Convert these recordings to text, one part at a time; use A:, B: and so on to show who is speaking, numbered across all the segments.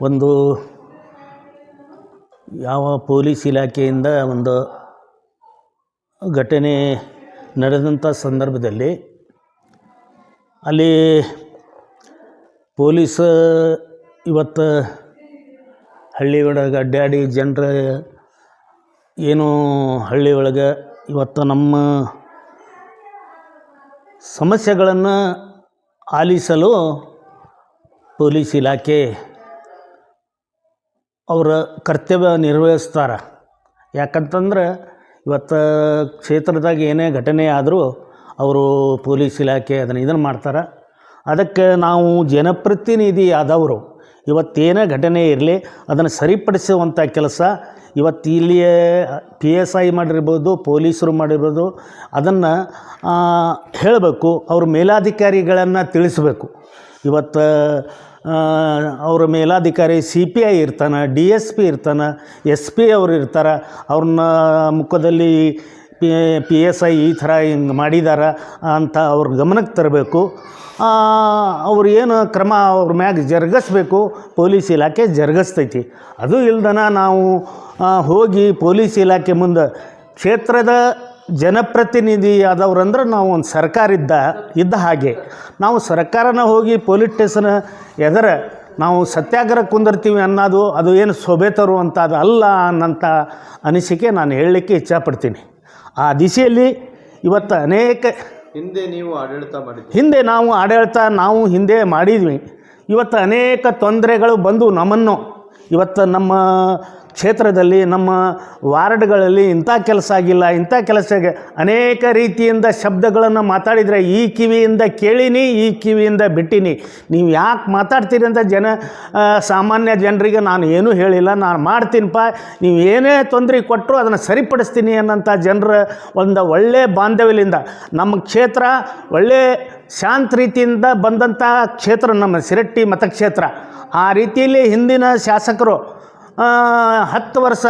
A: ಒಂದು ಯಾವ ಪೊಲೀಸ್ ಇಲಾಖೆಯಿಂದ ಒಂದು ಘಟನೆ ನಡೆದಂಥ ಸಂದರ್ಭದಲ್ಲಿ ಅಲ್ಲಿ ಪೊಲೀಸ್ ಇವತ್ತು ಹಳ್ಳಿ ಒಳಗೆ ಅಡ್ಡಾಡಿ ಜನರ ಏನು ಹಳ್ಳಿ ಒಳಗೆ ಇವತ್ತು ನಮ್ಮ ಸಮಸ್ಯೆಗಳನ್ನು ಆಲಿಸಲು ಪೊಲೀಸ್ ಇಲಾಖೆ ಅವರ ಕರ್ತವ್ಯ ನಿರ್ವಹಿಸ್ತಾರೆ. ಯಾಕಂತಂದ್ರೆ ಇವತ್ತು ಕ್ಷೇತ್ರದಾಗ ಏನೇ ಘಟನೆ ಆದರೂ ಅವರು ಪೊಲೀಸ್ ಇಲಾಖೆ ಅದನ್ನು ಇದನ್ನು ಮಾಡ್ತಾರೆ. ಅದಕ್ಕೆ ನಾವು ಜನಪ್ರತಿನಿಧಿ ಆದವರು, ಇವತ್ತೇನೇ ಘಟನೆ ಇರಲಿ, ಅದನ್ನು ಸರಿಪಡಿಸುವಂಥ ಕೆಲಸ ಇವತ್ತು ಇಲ್ಲಿಯ ಪಿ ಎಸ್ ಐ ಮಾಡಿರ್ಬೋದು, ಪೊಲೀಸರು ಮಾಡಿರ್ಬೋದು, ಅದನ್ನು ಹೇಳಬೇಕು, ಅವ್ರ ಮೇಲಾಧಿಕಾರಿಗಳನ್ನು ತಿಳಿಸಬೇಕು. ಇವತ್ತು ಅವ್ರ ಮೇಲಾಧಿಕಾರಿ ಸಿ ಪಿ ಐ ಇರ್ತಾನೆ, ಡಿ ಎಸ್ ಪಿ ಇರ್ತಾನೆ, ಎಸ್ ಪಿ ಅವ್ರು ಇರ್ತಾರೆ, ಅವ್ರನ್ನ ಮುಖದಲ್ಲಿ ಪಿ ಪಿ ಎಸ್ ಐ ಈ ಥರ ಹಿಂಗೆ ಮಾಡಿದಾರ ಅಂತ ಅವ್ರ ಗಮನಕ್ಕೆ ತರಬೇಕು. ಅವ್ರು ಏನು ಕ್ರಮ ಅವ್ರ ಮ್ಯಾಗ ಜರುಗಿಸ್ಬೇಕು, ಪೊಲೀಸ್ ಇಲಾಖೆ ಜರುಗಿಸ್ತೈತಿ. ಅದು ಇಲ್ದನ ನಾವು ಹೋಗಿ ಪೊಲೀಸ್ ಇಲಾಖೆ ಮುಂದೆ ಕ್ಷೇತ್ರದ ಜನಪ್ರತಿನಿಧಿ ಆದವ್ರಂದ್ರೆ ನಾವು ಒಂದು ಸರ್ಕಾರ ಇದ್ದ ಇದ್ದ ಹಾಗೆ. ನಾವು ಸರ್ಕಾರನ ಹೋಗಿ ಪೊಲೀಸ್ ಸ್ಟೇಷನ್ ಎದರ ನಾವು ಸತ್ಯಾಗ್ರಹ ಕುಂದಿರ್ತೀವಿ ಅನ್ನೋದು ಅದು ಏನು ಶೋಭೆ ತರುವಂಥದ್ದು ಅದು ಅಲ್ಲ ಅನ್ನಂಥ ಅನಿಸಿಕೆ ನಾನು ಹೇಳಲಿಕ್ಕೆ ಇಚ್ಛಪಡ್ತೀನಿ. ಆ ದಿಶೆಯಲ್ಲಿ ಇವತ್ತು ಅನೇಕ
B: ಹಿಂದೆ ನೀವು ಆಡಳಿತ ಮಾಡಿ
A: ಹಿಂದೆ ನಾವು ಆಡಳಿತ ನಾವು ಹಿಂದೆ ಮಾಡಿದ್ವಿ. ಇವತ್ತು ಅನೇಕ ತೊಂದರೆಗಳು ಬಂದು ನಮ್ಮನ್ನು. ಇವತ್ತು ನಮ್ಮ ಕ್ಷೇತ್ರದಲ್ಲಿ ನಮ್ಮ ವಾರ್ಡ್ಗಳಲ್ಲಿ ಇಂಥ ಕೆಲಸ ಆಗಿಲ್ಲ, ಇಂಥ ಕೆಲಸ ಅನೇಕ ರೀತಿಯಿಂದ ಶಬ್ದಗಳನ್ನು ಮಾತಾಡಿದರೆ ಈ ಕಿವಿಯಿಂದ ಕೇಳೀನಿ, ಈ ಕಿವಿಯಿಂದ ಬಿಟ್ಟಿನಿ. ನೀವು ಯಾಕೆ ಮಾತಾಡ್ತೀರಿ ಅಂತ ಜನ ಸಾಮಾನ್ಯ ಜನರಿಗೆ ನಾನು ಏನೂ ಹೇಳಿಲ್ಲ, ನಾನು ಮಾಡ್ತೀನಪ್ಪ ನೀವು ಏನೇ ತೊಂದರೆ ಕೊಟ್ಟರು ಅದನ್ನು ಸರಿಪಡಿಸ್ತೀನಿ ಅನ್ನೋಂಥ ಜನರ ಒಂದು ಒಳ್ಳೆಯ ಬಾಂಧವ್ಯದಿಂದ ನಮ್ಮ ಕ್ಷೇತ್ರ ಒಳ್ಳೆ ಶಾಂತ ರೀತಿಯಿಂದ ಬಂದಂಥ ಕ್ಷೇತ್ರ ನಮ್ಮ ಸಿರಟ್ಟಿ ಮತಕ್ಷೇತ್ರ. ಆ ರೀತಿಯಲ್ಲಿ ಹಿಂದಿನ ಶಾಸಕರು ಹತ್ತು ವರ್ಷ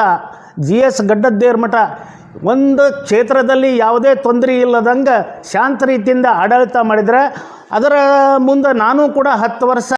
A: ಜಿ ಎಸ್ ಗಡ್ಡದ್ದೇರ್ ಮಠ. ಒಂದು ಕ್ಷೇತ್ರದಲ್ಲಿ ಯಾವುದೇ ತೊಂದರೆ ಇಲ್ಲದಂಗೆ ಶಾಂತ ರೀತಿಯಿಂದ ಆಡಳಿತ ಮಾಡಿದರೆ ಅದರ ಮುಂದೆ ನಾನು ಕೂಡ ಹತ್ತು ವರ್ಷ